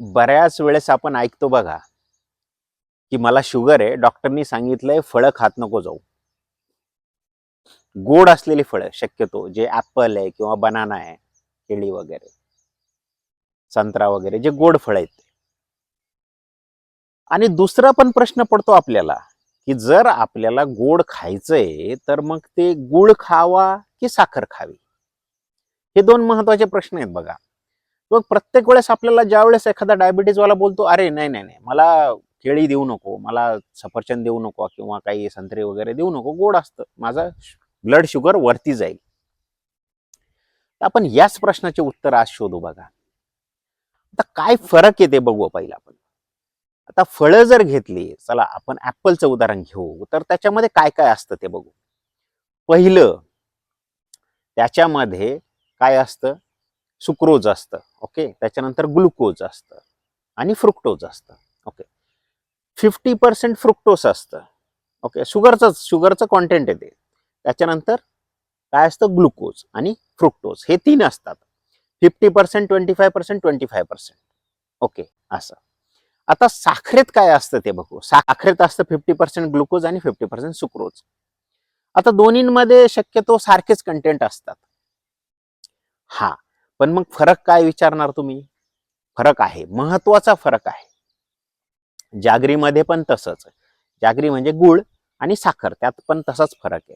बऱ्याच वेळेस आपण ऐकतो बघा की मला शुगर आहे डॉक्टरनी सांगितलंय फळं खात नको जाऊ. गोड असलेली फळं शक्यतो जे ऍपल आहे किंवा बनाना आहे केळी वगैरे संत्रा वगैरे जे गोड फळ आहेत आणि दुसरा पण प्रश्न पडतो आपल्याला की जर आपल्याला गोड खायचंय तर मग ते गुळ खावा की साखर खावी? हे दोन महत्त्वाचे प्रश्न आहेत बघा. मग प्रत्येक वेळेस आपल्याला ज्या वेळेस एखादा डायबिटीजवाला बोलतो अरे नाही नाही नाही मला केळी देऊ नको मला सफरचंद देऊ नको किंवा काही संत्रे वगैरे देऊ नको गोड असतं माझं ब्लड शुगर वरती जाईल. तर आपण याच प्रश्नाचे उत्तर आज शोधू बघा. आता काय फरक आहे ते बघू पहिला आपण. आता फळं जर घेतली चला आपण ऍपलचं उदाहरण घेऊ तर त्याच्यामध्ये काय काय असतं ते बघू. पहिलं त्याच्यामध्ये काय असतं? सुक्रोज असतं ओके? त्याच्यानंतर ग्लुकोज असतं आणि फ्रुक्टोज असतं ओके? फिफ्टी पर्सेंट फ्रुक्टोस असतं ओके? शुगरचं शुगरचं कॉन्टेंट येते. त्याच्यानंतर काय असतं? ग्लुकोज आणि फ्रुक्टोज. हे तीन असतात. Fifty percent twenty five percent twenty five percent okay? असं. आता साखरेत काय असतं ते बघू. साखरेत असतं फिफ्टी पर्सेंट ग्लुकोज आणि फिफ्टी पर्सेंट सुक्रोज. आता दोन्हींमध्ये शक्यतो सारखेच कंटेंट असतात. हा. पण मग फरक काय विचारणार तुम्ही? फरक आहे. महत्त्वाचा फरक आहे. जागरीमध्ये पण तसंच. जागरी म्हणजे गुळ आणि साखर त्यात पण तसाच फरक आहे.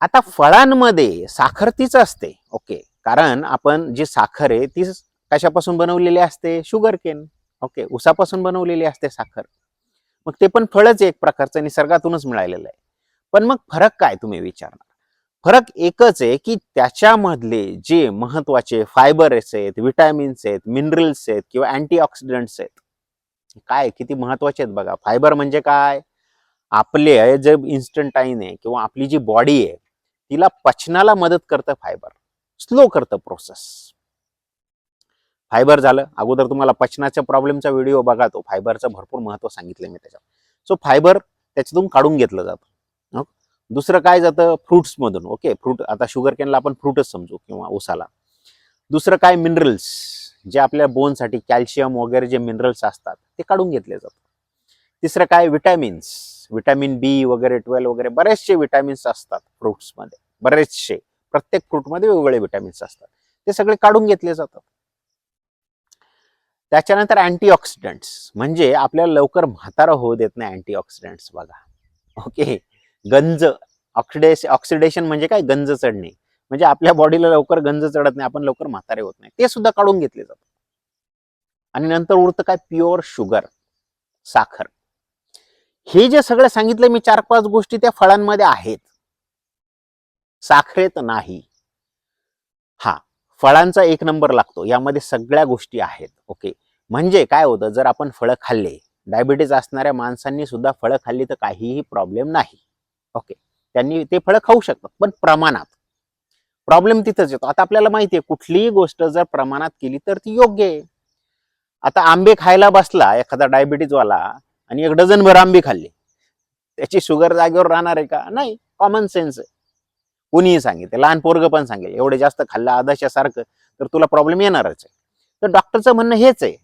आता फळांमध्ये साखर तीच असते. ओके. कारण आपण जी साखर आहे ती कशापासून बनवलेली असते? Sugar cane okay. उसापासून बनवलेली असते साखर. मग ते पण फळच एक प्रकारचं निसर्गातूनच मिळालेलं आहे. पण मग फरक काय तुम्ही विचारणार? फरक एकच आहे की त्याच्यामधले जे महत्त्वाचे फायबर्स आहेत विटॅमिन्स आहेत मिनरल्स आहेत किंवा अँटीऑक्सिडंट्स आहेत काय किती महत्त्वाचे आहेत बघा. फायबर म्हणजे काय? आपले जे इन्स्टंटाईन आहे किंवा आपली जी बॉडी आहे तिला पचनाला मदत करतं फायबर. स्लो करतं प्रोसेस. फायबर झालं. अगोदर तुम्हाला पचनाच्या प्रॉब्लेमचा व्हिडिओ बघा तो फायबरचं भरपूर महत्त्व सांगितलं मी त्याच्यात सो फायबर त्याच्यातून काढून घेतलं जातं. दुसरं काय जातं? फ्रुट्स मधून. ओके फ्रूट आता शुगर कॅनला आपण फ्रूटच समजू किंवा उसाला दुसरं काय? मिनरल्स जे आपल्या बोनसाठी कॅल्शियम वगैरे जे मिनरल्स असतात ते काढून घेतले जातात. तिसरं काय? विटॅमिन्स विटॅमिन बी वगैरे ट्वेल्व वगैरे बरेचसे विटॅमिन्स असतात फ्रुट्समध्ये बरेचसे. प्रत्येक फ्रूटमध्ये वेगवेगळे विटॅमिन्स असतात. ते सगळे काढून घेतले जातात. त्याच्यानंतर अँटीऑक्सिडंट्स म्हणजे आपल्याला लवकर म्हातारा होऊ देत नाही अँटीऑक्सिडंट्स बघा. ओके गंज ऑक्सिडेश ऑक्सिडेशन म्हणजे काय? गंज चढणे. म्हणजे आपल्या बॉडीला लवकर गंज चढत नाही आपण लवकर म्हातारे होत नाही. ते सुद्धा काढून घेतले जातात. आणि नंतर उरतं काय? प्युअर शुगर साखर. हे जे सगळं सांगितलं मी चार पाच गोष्टी त्या फळांमध्ये आहेत. साखरेत नाही. हा फळांचा एक नंबर लागतो. यामध्ये सगळ्या गोष्टी आहेत. ओके. म्हणजे काय होतं? जर आपण फळं खाल्ले डायबिटीज असणाऱ्या माणसांनी सुद्धा फळं खाल्ली तर काहीही प्रॉब्लेम नाही. ओके त्यांनी ते फळं खाऊ शकतात पण प्रमाणात. प्रॉब्लेम तिथंच येतो. आता आपल्याला माहिती आहे कुठलीही गोष्ट जर प्रमाणात केली तर ती योग्य आहे. आता आंबे खायला बसला एखादा डायबिटीजवाला आणि एक डझनभर आंबे खाल्ले. त्याची शुगर जागेवर राहणार आहे का? नाही. कॉमन सेन्स आहे. कोणीही सांगितलं लहान पोरग पण सांगेल एवढे जास्त खाल्लं आदर्शासारखं तर तुला प्रॉब्लेम येणारच आहे. तर डॉक्टरचं म्हणणं हेच आहे.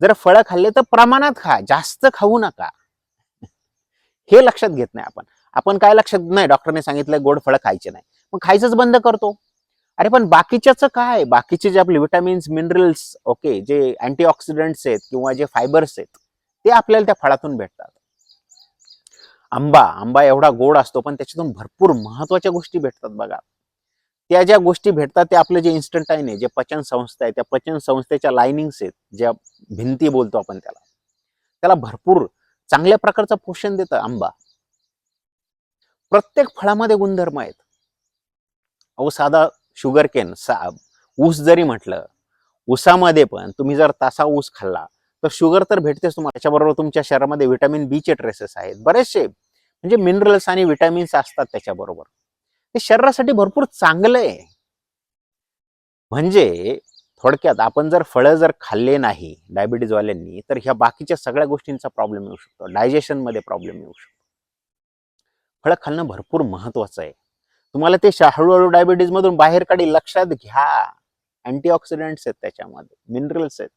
जर फळं खाल्ले तर प्रमाणात खा जास्त खाऊ नका. हे लक्षात घेत नाही आपण. आपण काय लक्षात नाही डॉक्टरने सांगितलं गोड फळं खायचे नाही. मग खायचंच बंद करतो. अरे पण बाकीच्याच काय? बाकीचे जे आपले विटॅमिन्स मिनरल्स ओके जे अँटीऑक्सिडंट्स आहेत किंवा जे फायबर्स आहेत ते आपल्याला त्या फळातून भेटतात. आंबा आंबा एवढा गोड असतो पण त्याच्यातून भरपूर महत्त्वाच्या गोष्टी भेटतात बघा. त्या ज्या गोष्टी भेटतात त्या आपलं जे इन्स्टंटाईन आहे जे पचन संस्था आहे त्या पचन संस्थेच्या लाइनिंग्स आहेत ज्या भिंती बोलतो आपण त्याला. त्याला भरपूर चांगल्या प्रकारचं पोषण देतं आंबा. प्रत्येक फळामध्ये गुणधर्म आहेत. अहो साधा शुगर केन सा ऊस जरी म्हटलं ऊसामध्ये पण तुम्ही जर तासा ऊस खाल्ला तर शुगर तर भेटतेच तुम्हाला. त्याच्याबरोबर तुमच्या शरीरामध्ये व्हिटॅमिन बी चे ट्रेसेस आहेत. बरेचसे म्हणजे मिनरल्स आणि व्हिटॅमिन्स असतात त्याच्याबरोबर. ते शरीरासाठी भरपूर चांगलं आहे. म्हणजे थोडक्यात आपण जर फळं जर खाल्ले नाही डायबिटीजवाल्यांनी तर ह्या बाकीच्या सगळ्या गोष्टींचा प्रॉब्लेम येऊ शकतो. डायजेशनमध्ये प्रॉब्लेम येऊ शकतो. फळं खाणं भरपूर महत्वाचं आहे. तुम्हाला ते हळूहळू डायबिटीज मधून बाहेर काढी लक्षात घ्या. अँटीऑक्सिडंट्स आहेत त्याच्यामध्ये मिनरल्स आहेत.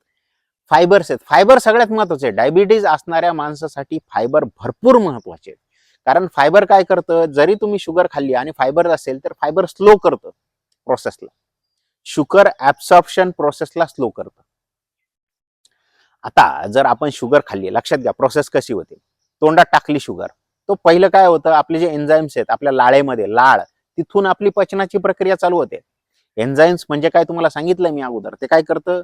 फायबर्स आहेत. फायबर सगळ्यात महत्त्वाचे डायबिटीज असणाऱ्या माणसासाठी फायबर भरपूर महत्त्वाचे आहेत. कारण फायबर काय करतं? जरी तुम्ही शुगर खाल्ली आणि फायबर असेल तर फायबर स्लो करतं प्रोसेसला शुगर ऍब्सॉर्प्शन प्रोसेसला स्लो करतं. आता जर आपण शुगर खाल्ली लक्षात घ्या प्रोसेस कशी होते? तोंडात टाकली शुगर तो पहिलं काय होतं आपले जे एन्झाईम्स आहेत आपल्या लाळेमध्ये लाळ तिथून आपली पचनाची प्रक्रिया चालू होते. एन्झाईम्स म्हणजे काय तुम्हाला सांगितलं मी अगोदर ते काय करतं?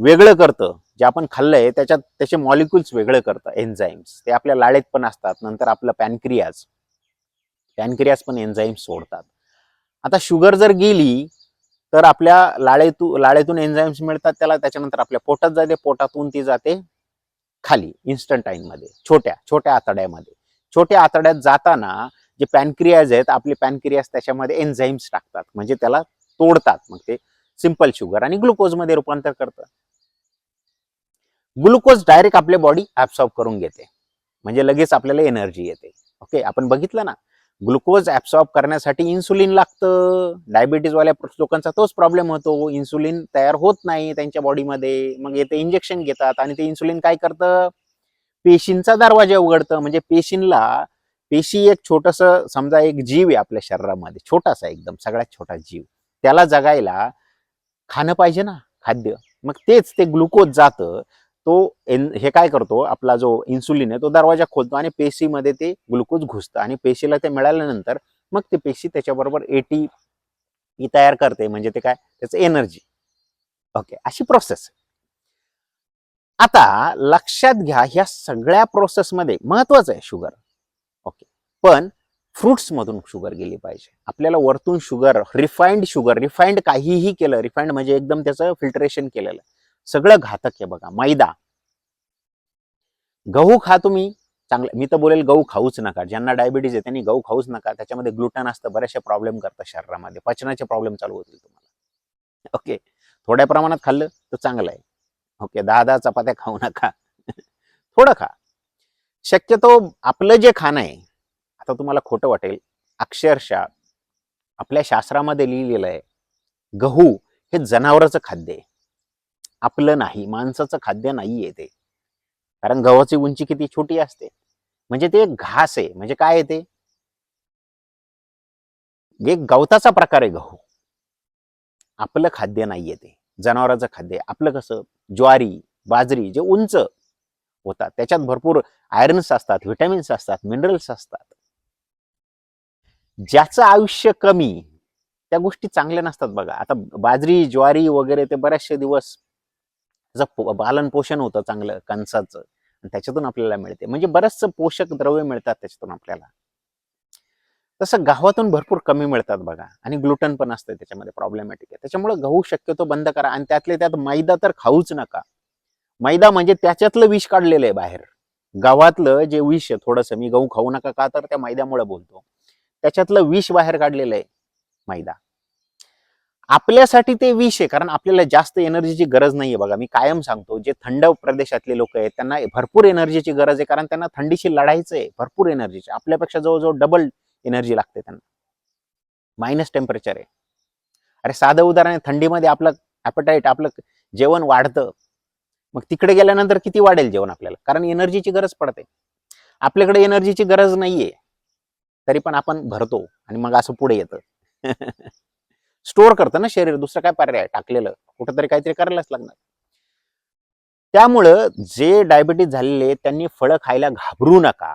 वेगळं करतं. जे आपण खाल्लंय त्याच्यात त्याचे मॉलिक्युल्स वेगळं करतं एन्झाईम्स ते आपल्या लाळेत पण असतात नंतर आपलं पॅनक्रियाज पॅनक्रियाज पण एन्झाईम्स सोडतात. आता शुगर जर गेली तर आपल्या लाळेतून लाळेतून एन्झाईम्स मिळतात त्याला त्याच्यानंतर आपल्या पोटात जाते पोटातून ती जाते खाली इन्स्टंटाईन मध्ये छोट्या छोट्या आतड्यामध्ये. छोट्या आतड्यात जाताना जे पॅनक्रियाज आहेत आपले पॅनक्रियाज त्याच्यामध्ये एन्झाईम्स टाकतात. म्हणजे त्याला तोडतात. मग ते सिंपल शुगर आणि ग्लुकोजमध्ये रूपांतर करतात. ग्लुकोज डायरेक्ट आपली बॉडी ऍब्सॉर्ब करून घेते. म्हणजे लगेच आपल्याला एनर्जी येते. ओके? आपण बघितलं ना? ग्लुकोज ऍब्सॉर्ब करण्यासाठी इन्सुलिन लागतं. डायबिटीजवाल्या लोकांचा तोच प्रॉब्लेम होतो. इन्सुलिन तयार होत नाही त्यांच्या बॉडीमध्ये. मग येते इंजेक्शन घेतात आणि ते इन्सुलिन काय करतं? पेशींचा दरवाजा उघडतं. म्हणजे पेशींला पेशी एक छोटस समजा एक जीव आहे आपल्या शरीरामध्ये छोटासा एकदम सगळ्यात छोटा जीव. त्याला जगायला खाणं पाहिजे ना खाद्य. मग तेच ते ग्लुकोज जातं. तो एन हे काय करतो आपला जो इन्सुलिन आहे तो दरवाजा खोलतो आणि पेशीमध्ये ते ग्लुकोज घुसतं आणि पेशीला ते मिळाल्यानंतर मग ते पेशी त्याच्याबरोबर एटी तयार करते. म्हणजे ते काय? त्याचं एनर्जी. ओके. अशी प्रोसेस आता लक्षात घ्या ह्या सगळ्या प्रोसेसमध्ये महत्वाचं आहे शुगर ओके पण फ्रुट्समधून शुगर गेली पाहिजे. आपल्याला वरतून शुगर रिफाईंड शुगर रिफाईंड काहीही केलं रिफाईंड म्हणजे एकदम त्याचं फिल्टरेशन केलेलं. सगळं घातक आहे बघा मैदा. गहू खा तुम्ही. चांगलं मी तर बोलेल गहू खाऊच नका. ज्यांना डायबिटीज आहे त्यांनी गहू खाऊच नका. त्याच्यामध्ये ग्लुटन असतं बऱ्याचशा प्रॉब्लेम करतं शरीरामध्ये. पचनाचे प्रॉब्लेम चालू होतील तुम्हाला. ओके थोड्या प्रमाणात खाल्लं तर चांगलं आहे. ओके दहा दहा चपात्या खाऊ नका. थोडं खा. शक्यतो आपलं जे खाणं आहे आता तुम्हाला खोटं वाटेल अक्षरशः आपल्या शास्त्रामध्ये लिहिलेलं आहे गहू हे जनावराचं खाद्य आहे. आपलं नाही माणसाचं खाद्य नाहीये ते. कारण गव्हाची उंची किती छोटी असते. म्हणजे ते एक घास आहे. म्हणजे काय आहे ते? एक गवताचा प्रकार आहे गहू. आपलं खाद्य नाहीये ते. जनावराचं खाद्य आपलं कसं? ज्वारी बाजरी जे उंच होतात त्याच्यात भरपूर आयरन्स असतात व्हिटॅमिन्स असतात मिनरल्स असतात. ज्याचं आयुष्य कमी त्या गोष्टी चांगल्या नसतात बघा. आता बाजरी ज्वारी वगैरे ते बरेचसे दिवस पालन पोषण होतं चांगलं कणसाचं आणि त्याच्यातून आपल्याला मिळते. म्हणजे बरचसं पोषक द्रव्य मिळतात त्याच्यातून आपल्याला. तसं गव्हातून भरपूर कमी मिळतात बघा. आणि ग्लुटन पण असतं त्याच्यामध्ये प्रॉब्लेमॅटिक आहे. त्याच्यामुळे गहू शक्यतो बंद करा. आणि त्यातले त्यात मैदा तर खाऊच नका. मैदा म्हणजे त्याच्यातलं विष काढलेलं आहे बाहेर. गव्हातलं जे विष आहे थोडंसं मी गहू खाऊ नका का तर त्या मैद्यामुळे बोलतो. त्याच्यातलं विष बाहेर काढलेलं आहे मैदा. आपल्यासाठी ते विष आहे कारण आपल्याला जास्त एनर्जीची गरज नाहीये बघा. मी कायम सांगतो जे थंड प्रदेशातले लोक आहेत त्यांना भरपूर एनर्जीची गरज आहे कारण त्यांना थंडीशी लढायचं आहे. भरपूर एनर्जीची. आपल्यापेक्षा जवळजवळ डबल एनर्जी लागते त्यांना. मायनस टेम्परेचर आहे. अरे साधं उदाहरण आहे थंडीमध्ये आपलं ॲपटाईट आपलं जेवण वाढतं. मग तिकडे गेल्यानंतर किती वाढेल जेवण आपल्याला? कारण एनर्जीची गरज पडते. आपल्याकडे एनर्जीची गरज नाहीये. तरी पण आपण भरतो आणि मग असं पुढे येतं. स्टोअर करतं ना शरीर दुसरं काय पर्याय टाकलेलं. कुठंतरी काहीतरी करायलाच लागणार. त्यामुळं जे डायबिटीज झालेले त्यांनी फळं खायला घाबरू नका.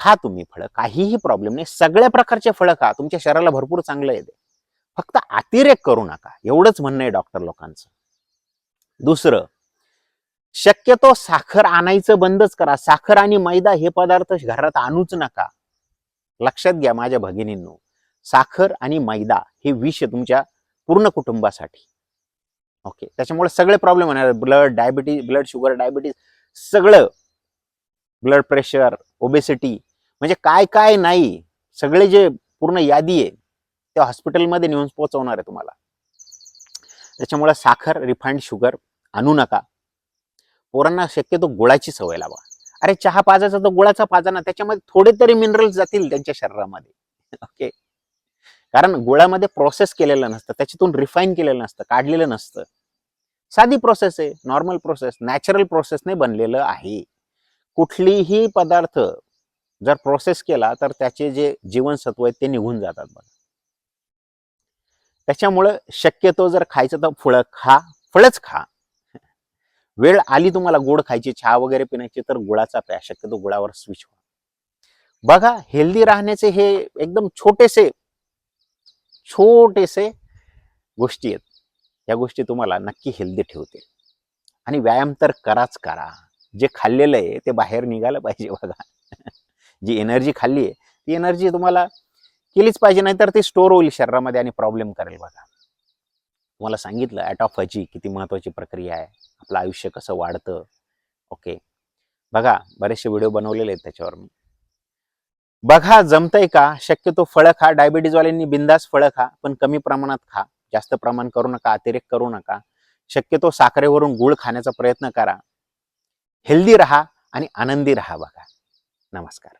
खा तुम्ही फळं. काहीही प्रॉब्लेम नाही. सगळ्या प्रकारचे फळं खा. तुमच्या शरीराला भरपूर चांगलं येते फक्त अतिरेक करू नका. एवढंच म्हणणं आहे डॉक्टर लोकांचं. दुसरं शक्यतो साखर आणायचं बंदच करा. साखर आणि मैदा हे पदार्थ घरात आणूच नका. लक्षात घ्या माझ्या भगिनींनो. साखर आणि मैदा हे विष आहे तुमच्या पूर्ण कुटुंबासाठी. ओके त्याच्यामुळे सगळे प्रॉब्लेम होणार blood diabetes blood sugar diabetes सगळं ब्लड प्रेशर ओबेसिटी म्हणजे काय काय नाही सगळे जे पूर्ण यादी आहे त्या हॉस्पिटलमध्ये नेऊन पोहोचवणार आहे तुम्हाला. त्याच्यामुळे साखर रिफाईंड शुगर आणू नका. पोरांना शक्यतो गुळाची सवय लावा. अरे चहा पाजायचा तर गुळाचा पाजा ना त्याच्यामध्ये थोडे तरी मिनरल्स जातील त्यांच्या शरीरामध्ये. ओके कारण गुळामध्ये प्रोसेस केलेलं नसतं त्याच्यातून रिफाईन केलेलं नसतं काढलेलं नसतं. साधी प्रोसेस आहे नॉर्मल प्रोसेस नॅचरल प्रोसेसने बनलेलं आहे. कुठलीही पदार्थ जर प्रोसेस केला तर त्याचे जे जीवनसत्व आहेत ते निघून जातात बघा. त्याच्यामुळं शक्यतो जर खायचं तर फळं खा फळच खा. वेळ आली तुम्हाला गोड खायची चहा वगैरे पिण्याची तर गुळाचा प्या शक्यतो गुळावर स्विच व्हा. बघा हेल्दी राहण्याचे हे एकदम छोटेसे छोटेसे गोष्टी आहेत. या गोष्टी तुम्हाला नक्की हेल्दी ठेवतील. आणि व्यायाम तर कराच करा. जे खाल्लेलं आहे ते बाहेर निघालं पाहिजे बघा. जी एनर्जी खाल्ली आहे ती एनर्जी तुम्हाला केलीच पाहिजे नाहीतर ती स्टोर होईल शरीरामध्ये आणि प्रॉब्लेम करेल बघा. तुम्हाला सांगितलं ॲटॉफॅजी किती महत्वाची प्रक्रिया आहे आपलं आयुष्य कसं वाढतं. ओके बघा बरेचसे व्हिडिओ बनवलेले आहेत त्याच्यावर मी. बघा जमतंय का? शक्यतो फळं खा डायबिटीजवाल्यांनी बिंदास फळं खा पण कमी प्रमाणात खा. जास्त प्रमाण करू नका अतिरेक करू नका. शक्यतो साखरेवरून गुळ खाण्याचा प्रयत्न करा. हेल्दी राहा आणि आनंदी राहा बघा. नमस्कार.